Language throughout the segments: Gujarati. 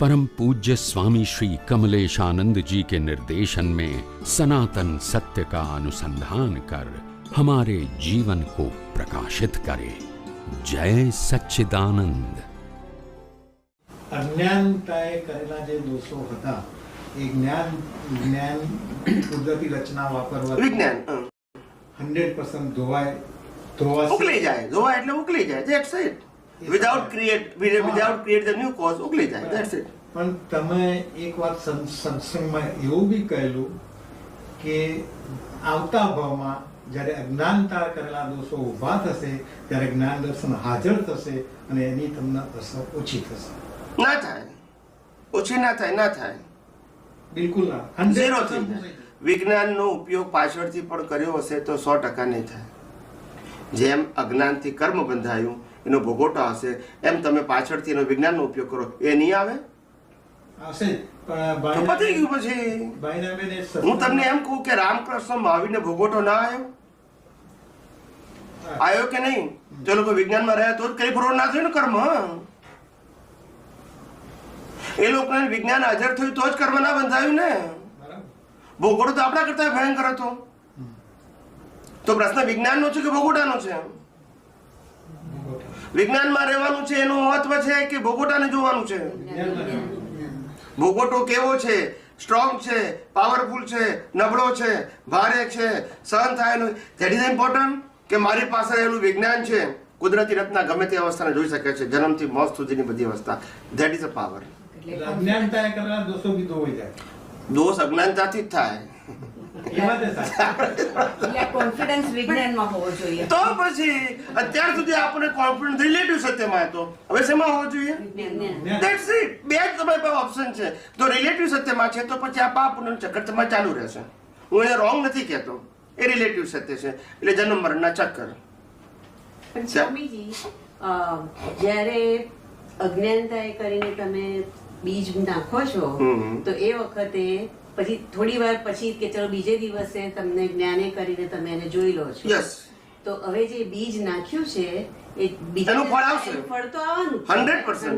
परम पूज्य स्वामी श्री कमलेशानंद जी के निर्देशन में सनातन सत्य का अनुसंधान कर हमारे जीवन को प्रकाशित करे जय सच्चिदानंद અજ્ઞાનતાએ કરેલા જે દોષો હતા એ જ્ઞાન જ્ઞાન કુદરતી રચના વાપરવાથી વિજ્ઞાન હં. હંડ્રેડ પર્સન્ટ ધોવાય ધોવાશે ઉકલી જાય જોવા એટલે ઉકલી જાય that's it without create without create the new cause ઉકલી જાય. ધેટ્સ ઇટ પણ તમે એક વાત સત્સંગમાં એવું બી કહેલું કે આવતા ભાવમાં જ્યારે અજ્ઞાનતા કરેલા દોષો ઊભા થશે ત્યારે જ્ઞાન દર્શન હાજર થશે અને એની તમને અસર ઓછી થશે. ના થાય. ઓછી ના થાય ના થાય. બિલકુલ ના. 100% ઝીરો થઈ થઈ જાય. વિજ્ઞાનનો ઉપયોગ પાછળથી પણ કર્યો હશે તો સો ટકા નહીં થાય. જેમ અજ્ઞાનથી કર્મ બંધાયું એનો ભોગોટો હશે એમ તમે પાછળથી એનો વિજ્ઞાનનો ઉપયોગ કરો. એ નહીં આવે? આવશે પતી ગયું પછી. હું તમને એમ કહું કે રામકૃષ્ણ મહાવીરને ભોગોટો ના આવ્યો આવ્યો કે નહીં? જો લોકો વિજ્ઞાનમાં રહ્યા તો જ કઈ ફરવા ના થયું ને કર્મ એ લોકોને વિજ્ઞાન હાજર થયું તો જ કર્મ ના બંધાયું ને? ભોગોટો તો આપણા કરતા ભયંકર હતો. તો પ્રશ્ન વિજ્ઞાનનો છે કે ભોગોટાનો છે? વિજ્ઞાનમાં રહેવાનું છે એનું મહત્વ છે કે ભોગોટાને જોવાનું છે? ભોગોટો કેવો છે? સ્ટ્રોંગ છે પાવરફુલ છે નબળો છે ભારે છે સહન થાય ધેટ ઇઝ ઇમ્પોર્ટન્ટ કે મારી પાસે રહેલું વિજ્ઞાન છે. કુદરતી રત્ના ગમે તે અવસ્થાને જોઈ શકે છે. જન્મથી મોત સુધીની બધી અવસ્થા. ધેટ ઇઝ અ પાવર દોષ અજ્ઞાનતાથી જ થાય. એ વાત એ સાચી. એટલે કોન્ફિડન્સ વિજ્ઞાનમાં હોવો જોઈએ. તો પછી અત્યાર સુધી આપણે કોન્ફિડન્સ રિલેટિવ સત્યમાં હતો હવે શેમાં હોવો જોઈએ? વિજ્ઞાન That's બે જ તમારી પાસે ઓપ્શન છે. તો રિલેટિવ સત્યમાં છે તો પછી આ પાપ તમારે ચાલુ રહેશે. હું એને રોંગ નથી કહેતો. એ રિલેટિવ સત્ય છે. એટલે જન્મ મરણના ચક્કર. સ્વામીજી જ્યારે અજ્ઞાનતાએ કરીને તમે બીજ નાખો છો તો એ વખતે પછી થોડી વાર પછી કે ચલો બીજે દિવસે તમને જ્ઞાને કરીને તમે એને જોઈ લો છો. તો હવે જે બીજ નાખ્યું છે એનું ફળ આવશે. ફળ તો આવવાનું જ છે. 100%.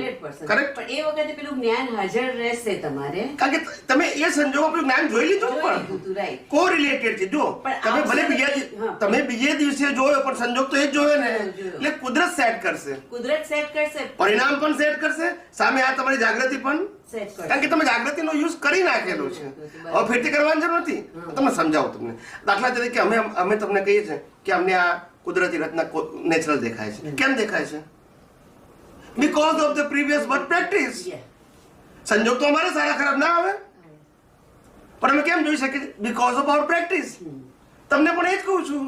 100%. પણ એ વખતે પેલું જ્ઞાન હાજર રહેશે તમારે. કારણ કે તમે એ સંજોગો પેલું જ્ઞાન જોઈ લીધું પણ. કો રિલેટેડ છે જો તમે ભલે બીજા તમે બીજે દિવસે જોયો પણ સંજોગ તો એ જ જોયો ને. એટલે કુદરત સેટ કરશે. કુદરત સેટ કરશે. પરિણામ પણ સેટ કરશે. સામે આ તમારી જાગૃતિ પણ કારણ કે તમે જાગૃતિનો યુઝ કરી નાખેલો છે. હવે ફેરથી કરવાની જરૂર નથી. તમે સમજાવો તમને. દાખલા તરીકે અમે અમે તમને કહીએ છીએ કે અમને આ કુદરતી રત્ન નેચરલ દેખાય છે. કેમ દેખાય છે? Because of the previous birth practice સંજોગ તો અમારે સારા ખરાબ ના આવે. પણ અમે કેમ જોઈ શકીએ? બીકોઝ ઓફ અવર પ્રેક્ટિસ તમને પણ એ જ કહું છું.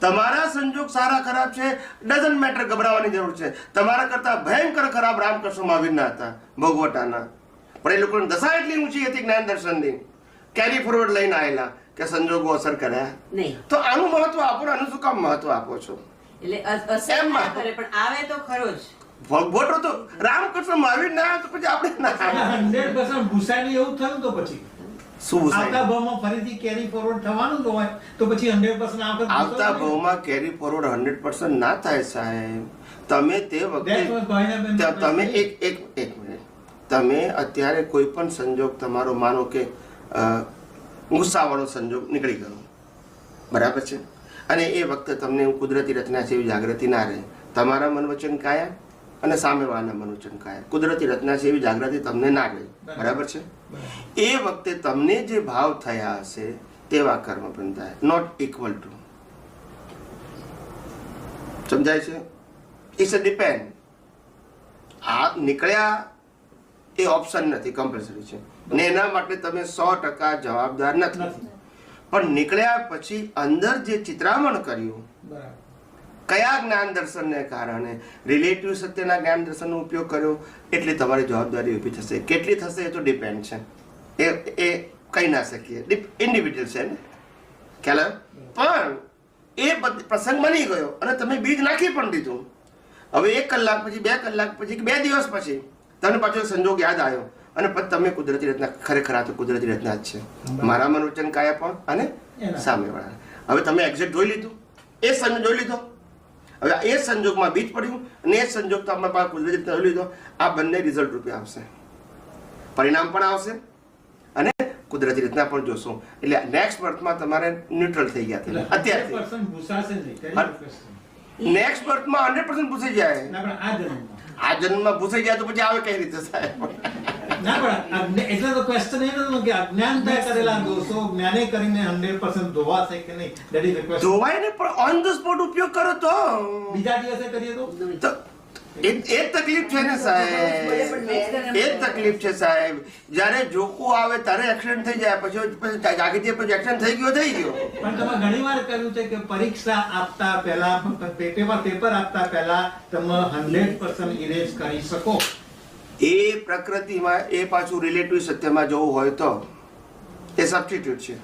તમારા સંજોગ સારા ખરાબ છે ડઝન્ટ મેટર ગભરાવાની જરૂર છે. તમારા કરતા ભયંકર ખરાબ રામકૃષ્ણ મહાવીરના હતા ભોગવટાના પણ એ લોકોની દશા એટલી ઊંચી હતી જ્ઞાન દર્શનની. કેરી ફોરવર્ડ લઈને આવેલા. કે સંજોગો અસર કર્યા નહીં. તો આનું મહત્વ આપો આનું શું કામ મહત્વ આપો છો? એટલે અસર એમ કરે પણ આવે તો ખરો જ. ભગવટો તો રામકૃષ્ણ મહાવીર ના તો પછી આપણે ના આવે. હંડ્રેડ પર્સન્ટ ભૂસાઈને એવું થયું તો પછી. શું આવતા ભાવમાં ફરીથી કેરી ફોરવર્ડ થવાનું હોય તો પછી હંડ્રેડ પર્સન્ટ આવતા ભાવમાં કેરી ફોરવર્ડ હંડ્રેડ પર્સન્ટ ના થાય સાહેબ. તમે તે વખતે તમે એક એક એક મિનિટ. તમે અત્યારે કોઈ પણ સંજોગ તમારો માનો કે ગુસ્સાવાળો સંજોગ નીકળી ગયો. બરાબર છે? અને એ વખતે તમને એવું કુદરતી રચના છે જાગૃતિ ના રહે. તમારા મન વચન કાયા અને સામેવાળાના મન વચન કાયા. કુદરતી રચના છે જાગૃતિ તમને ના રહે. બરાબર છે? એ વખતે તમને જે ભાવ થયા હશે તેવા કર્મ બંધાય. નોટ ઇક્વલ ટુ સમજાય છે? ઇટ્સ અ ડિપેન્ડ આ નીકળ્યા એ ઓપ્શન નથી કમ્પલસરી છે. ને એના માટે તમે સો ટકા જવાબદાર નથી. પણ નીકળ્યા પછી અંદર જે ચિત્રામણ કર્યું કયા જ્ઞાન દર્શનને કારણે? રિલેટિવ સત્યના જ્ઞાન દર્શનનો ઉપયોગ કર્યો? એટલી તમારી જવાબદારી ઊભી થશે. કેટલી થશે એ તો ડિપેન્ડ છે. એ એ કહી ના શકીએ. ઇન્ડિવિજ્યુઅલ છે ને? ખ્યાલ પણ એ પ્રસંગ બની ગયો અને તમે બીજ નાખી પણ દીધું. હવે એક કલાક પછી બે કલાક પછી કે બે દિવસ પછી તમને પાછો સંજોગ યાદ આવ્યો. અને પછી તમે કુદરતી રચના ખરેખર આ તો કુદરતી રચના જ છે. મારા મનોચન કાયા પણ અને સામેવાળા. હવે તમે એક્ઝેક્ટ જોઈ લીધું? એ સંજોગ જોઈ લીધો? હવે એ સંજોગમાં બીજ પડ્યું અને એ સંજોગ તમે પાસે કુદરતી રીતના જોઈ લીધો. આ બંને રિઝલ્ટ રૂપે આવશે. પરિણામ પણ આવશે અને કુદરતી રીતના પણ જોશો. એટલે નેક્સ્ટ બર્થમાં તમારે ન્યુટ્રલ થઈ ગયા એટલે હતા અત્યારથી. 100% ભૂસાશે જ નહીં. Can હા. you question? નેક્સ્ટ બર્થમાં હંડ્રેડ પર્સન્ટ પૂછી જાય. આ જન્મમાં. ભૂસાઈ જાય તો પછી આવે કઈ રીતે સાહેબ ના પણ એટલે તો ક્વેશ્ચન એ નતો કે અજ્ઞાનતા કરેલા દોષો જ્ઞાને કરીને 100% ધોવાશે કે નહીં. ધોવાય ને પણ ઓન ધ સ્પોટ ઉપયોગ કરો તો બીજા દિવસે કરીએ તો એ તકલીફ છે ને સાહેબ. એ તકલીફ છે સાહેબ. જ્યારે જોખું આવે ત્યારે એક્સિડન્ટ થઈ જાય. પછી પછી પછી એક્સિડન્ટ થઈ ગયો થઈ ગયો. પણ તમે ઘણી વાર કહ્યું છે કે પરીક્ષા આપતા પહેલા પેપર પેપર આપતા પહેલા તમે 100% ઇરેઝ કરી શકો. એ પ્રકૃતિમાં એ પાછું રિલેટિવ સત્યમાં જવું હોય તો એ સબસ્ટિટ્યુટ છે.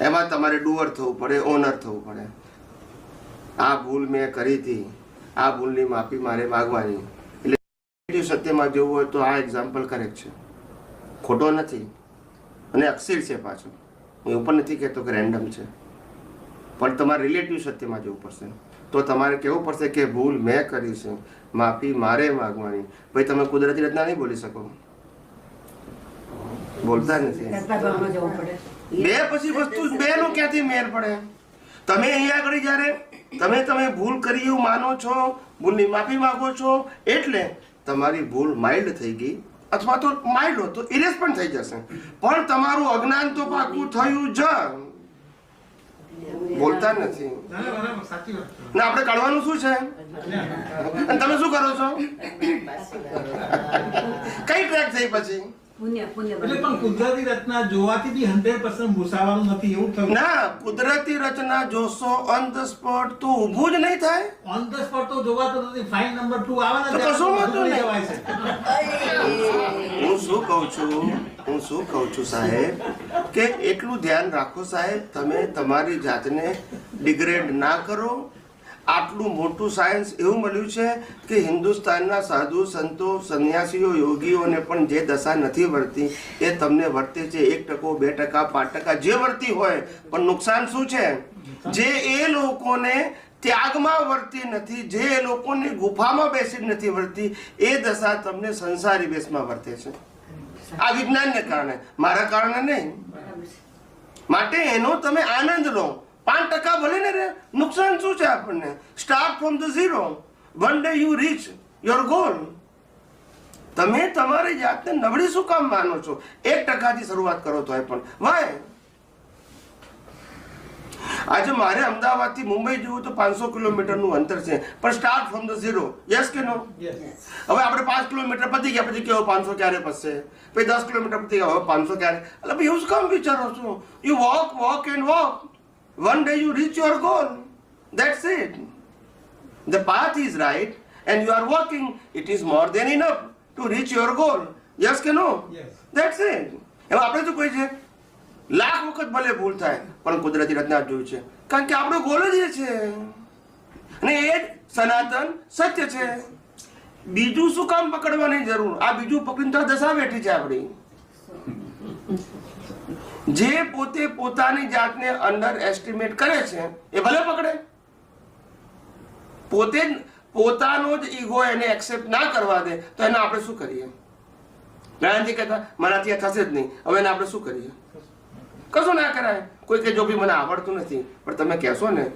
એમાં તમારે ડુઅર થવું પડે ઓનર થવું પડે. આ ભૂલ મેં કરી હતી. આ ભૂલની માફી મારે માગવાની. એટલે સત્યમાં જવું હોય તો આ એક્ઝામ્પલ કરેક્ટ છે. ખોટો નથી. અને અક્ષીર છે પાછો. હું એવું પણ નથી કહેતો કે રેન્ડમ છે. પણ તમારે રિલેટિવ સત્યમાં જવું પડશે. તો તમારે કહેવું પડશે કે ભૂલ મેં કરી છે. માફી મારે માગવાની. ભાઈ તમે કુદરતી રચના નહીં બોલી શકો. બોલતા નથી. બે પછી વસ્તુ બે નું ક્યાંથી મેર પડે? તમે અહીંયા આગળ જ્યારે તમે તમે ભૂલ કરી એવું માનો છો ભૂલની માફી માંગો છો એટલે તમારી ભૂલ માઇલ્ડ થઈ ગઈ અથવા તો માઇલ્ડ હોય તો ઇરેસ પણ થઈ જશે. પણ તમારું અજ્ઞાન તો પાકું થયું જ. બોલતા નથી. ના, આપણે કાઢવાનું શું છે? અને તમે શું કરો છો? કઈ ટ્રેક થઈ પછી? પુણ્ય પુણ્ય એટલે પણ કુદરતી રચના જોવાથી બી 100% ભૂસાવાનું નથી એવું થયું? ના કુદરતી રચના જોશો ઓન ધ સ્પોટ તો ઊભું જ નહીં થાય. ઓન ધ સ્પોટ તો જોવાતો નથી ફાઇન નંબર 2 આવે ને કશું વાંધો નહીં. જવાય છે. હું શું કહું છું? હું શું કહું છું સાહેબ? કે એટલું ધ્યાન રાખો સાહેબ તમે તમારી જાતને ડિગ્રેડ ના કરો આટલું મોટું સાયન્સ એવું મળ્યું છે કે હિન્દુસ્તાનના સાધુ સંતો સંન્યાસીઓ યોગીઓને પણ જે દશા નથી વર્તી એ તમને વર્તે છે એક ટકો બે ટકા પાંચ ટકા જે વર્તી હોય પણ નુકસાન શું છે? જે એ લોકોને ત્યાગમાં વર્તી નથી જે એ લોકોની ગુફામાં બેસી નથી વર્તી એ દશા તમને સંસારી બેસમાં વર્તે છે. આ વિજ્ઞાનને કારણે. મારા કારણે નહીં. માટે એનો તમે આનંદ લો. પાંચ ટકા ભલે ને રે નુકસાન શું છે આપણને? Start from the zero one day you reach your goal તમે તમારી જાતને નબળી શું કામ માનો છો? એક ટકાથી શરૂઆત કરો તો પણ. વાય આજે મારે અમદાવાદથી મુંબઈ જવું તો પાંચસો કિલોમીટરનું અંતર છે. પણ start from the zero yes કે નો. હવે આપણે પાંચ કિલોમીટર પતી ગયા પછી કેવો પાંચસો ક્યારે પતશે? પછી દસ કિલોમીટર પતી ગયા હવે પાંચસો ક્યારે? એટલે એવું કામ વિચારો છો? You walk walk and walk one day you reach your goal that's it. The path is right and you are walking. It is more than enough to reach your goal yes કે નો Yes. દેટ્સ ઇટ એમાં આપણે શું કહીએ છે? લાખ વખત ભલે ભૂલ થાય પણ કુદરતી રચના જોયું છે. કારણ કે આપણો ગોલ જ એ છે. અને એ જ સનાતન સત્ય છે. બીજું શું કામ પકડવાની જરૂર? આ બીજું પકડીને તો દશા બેઠી છે આપણી. જે પોતે પોતાની જાતને અંડર એસ્ટિમેટ કરે છે, એ ભલે પકડે. પોતે પોતાનો જ ઈગો એને એક્સેપ્ટ ના કરવા દે, તો એને આપણે શું કરીએ? નારાયણજી કહેતા, મારાથી આ થશે જ નહીં. હવે એને આપણે શું કરીએ? કશું ના કરાય. કોઈ કે, જો બી મને આવડતું નથી, પણ તમે કહેશો ને,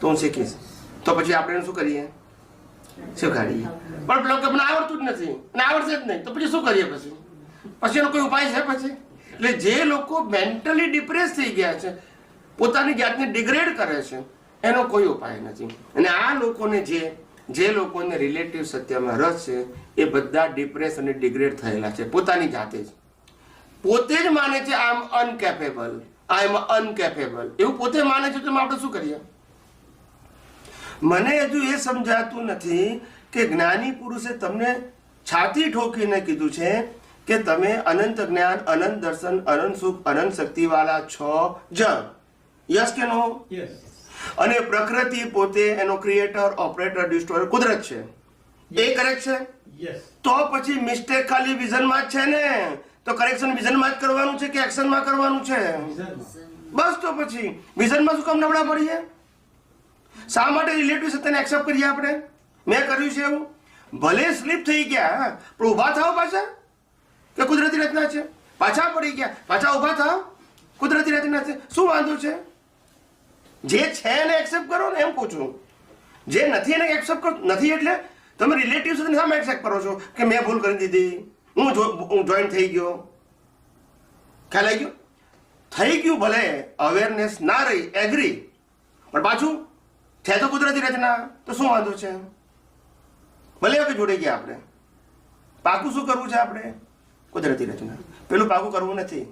તો હું શીખીશ. તો પછી આપણે શું કરીએ? શીખવાડીએ. પણ પેલો કે, મને આવડતું જ નથી. અને આવડશે જ નહીં. તો પછી શું કરીએ પછી? પછી એનો કોઈ ઉપાય છે પછી? એટલે જે લોકો મેન્ટલી ડિપ્રેસ થઈ ગયા છે, પોતાની જાતને ડિગ્રેડ કરે છે, એનો કોઈ ઉપાય નથી. અને આ લોકોને જે જે લોકોને રિલેટિવ સત્યમાં રસ છે, એ બધા ડિપ્રેસ અને ડિગ્રેડ થયેલા છે, પોતાની જાતે જ. પોતે જ માને છે આઈ એમ અનકેપેબલ આઈ એમ અનકેપેબલ એવું પોતે માને છે, તો આપણે શું કરીએ? મને હજુ એ સમજાતું નથી કે જ્ઞાની પુરુષે તમને છાતી ઠોકીને કીધું છે કે તમે અનંત જ્ઞાન અનંત દર્શન અનંત સુખ અનંત શક્તિવાળા છો. જ. યસ કે નો? અને પ્રકૃતિ પોતે એનો ક્રિએટર ઓપરેટર ડિસ્ટ્રોયર કુદરત છે. એ કરેક્ટ છે? તો પછી મિસ્ટેક ખાલી વિઝનમાં જ છે ને? તો કરેક્શન વિઝનમાં જ કરવાનું છે કે એક્શનમાં કરવાનું છે? બસ તો પછી વિઝનમાં શું કામ નબળા પડીએ? શા માટે રિલેટિવ સત્યને એક્સેપ્ટ કરીએ આપણે? મેં કર્યું છે એવું? ભલે સ્લીપ થઈ ગયા પણ ઊભા થાવ પાછા. કે કુદરતી રચના છે? પાછા પડી ગયા. પાછા ઊભા થાવ કુદરતી રચના છે. શું વાંધો છે? જે છે એને એક્સેપ્ટ કરો ને એમ પૂછું. જે નથી એને એક્સેપ્ટ કરો નથી એટલે તમે રિલેટિવ સાથે સામે એક્સેપ્ટ કરો છો કે મેં ભૂલ કરી દીધી. હું હું જોઈન થઈ ગયો. ખ્યાલ આવી ગયો? થઈ ગયું ભલે. અવેરનેસ ના રહી. એગ્રી પણ પાછું, છે તો કુદરતી રચના. તો શું વાંધો છે? ભલે હવે જોડે ગયા આપણે. પાકું શું કરવું છે આપણે? કુદરતી રચના. પેલું પાકું કરવું નથી.